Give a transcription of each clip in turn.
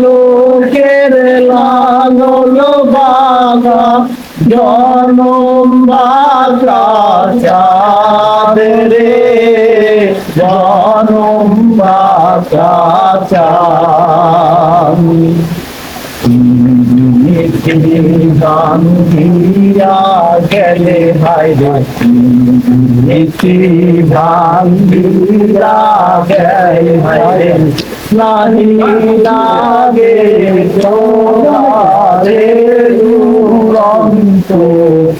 লোকের লালন বাগা জনম বাগা চাঁদ রে জনম বাগা গান্ধিয়া গেলে হাইরে নীতি ভাঙ্গিয়া গেলে হাইরে নাহি লাগে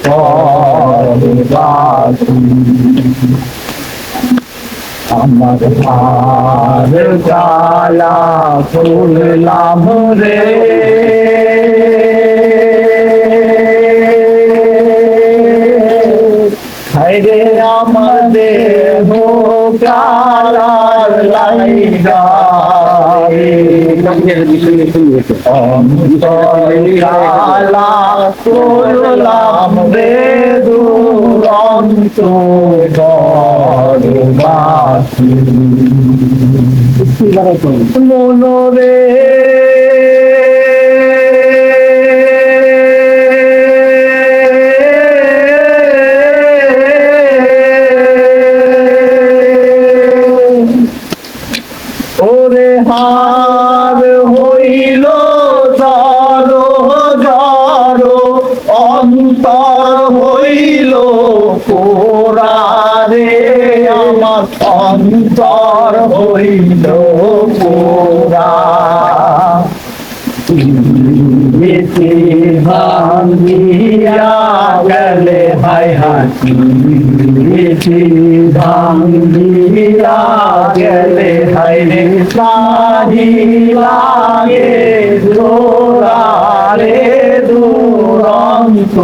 পরবাসী আমার হার গালা ফুললাম রে। হাইরে আমাদের কালার লাইগা কালা করলাম রে দুরন্ত গরবাসী মনরে অন্তর হইল কোরারে আমার অন্তর হইল কোরা। ইতি ভাঙ্গিয়া গেলে হাই হাতি ইতি ভাঙ্গিয়া গেলে হাই রে লাগে জোরারে দুরন্ত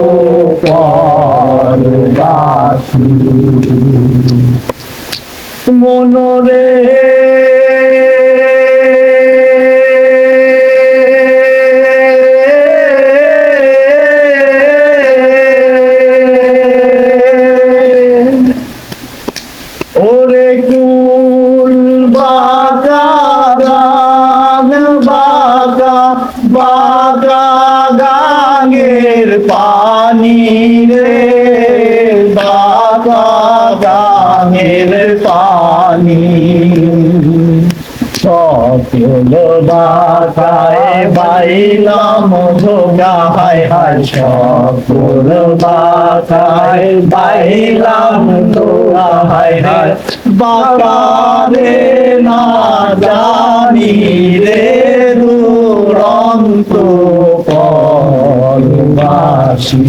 পরবাসী মনরে পানি রে বাগা গাঙের পানি সকল বাতায় বাইলাম ধোগা হায় সকল বাতায় বাইলাম ধোগা হায় হায়। বাকারে না জানি রে দুরন্ত পরবাসী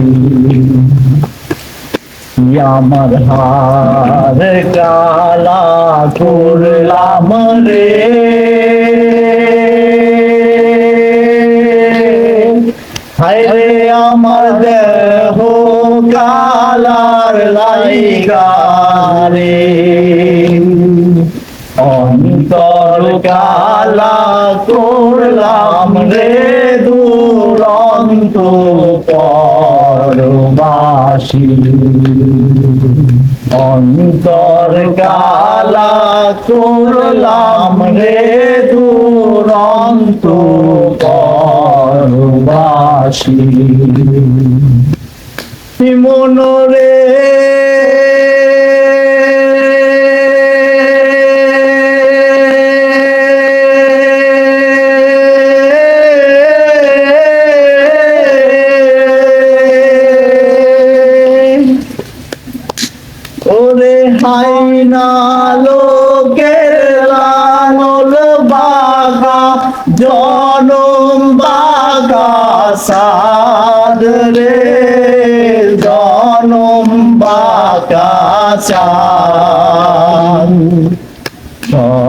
আমার হার কালা করলাম রে। হায় রে, আমার দেহ কালার লাইগা রে। অন্তর কালা করলাম রে। দুরন্ত পরবাসী অন্তর কালা করলাম রে দুরন্ত পরবাসী। মনরে ওরে হাই না লোকের লাঙল বাগা জনম বাগা সাদ রে জনম বাগা চাঁদ।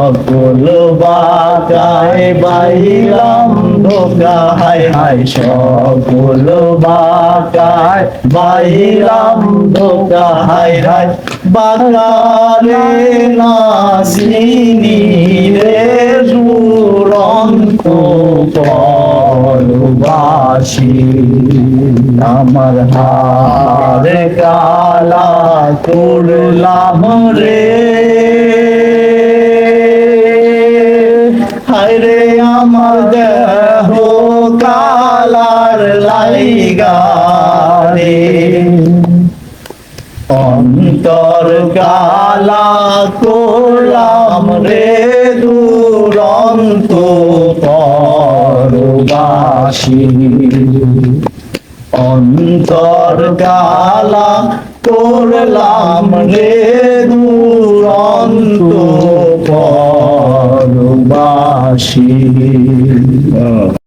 সকল বাগায় বাইলাম ধোকা হাই হায় সকল বাগায় বাইলাম ধোকা হায় হায় বাকারে নাসিনী রে দুরন্ত পরবাসী। আমার হারে কালা করলাম রে। হায়রে আমার দেহ কালার লাইগা রে অন্তর কালা কোলাম রে দুরন্ত পরবাসী। অন্তর কালা করলাম রে দুরন্ত পরবাসী।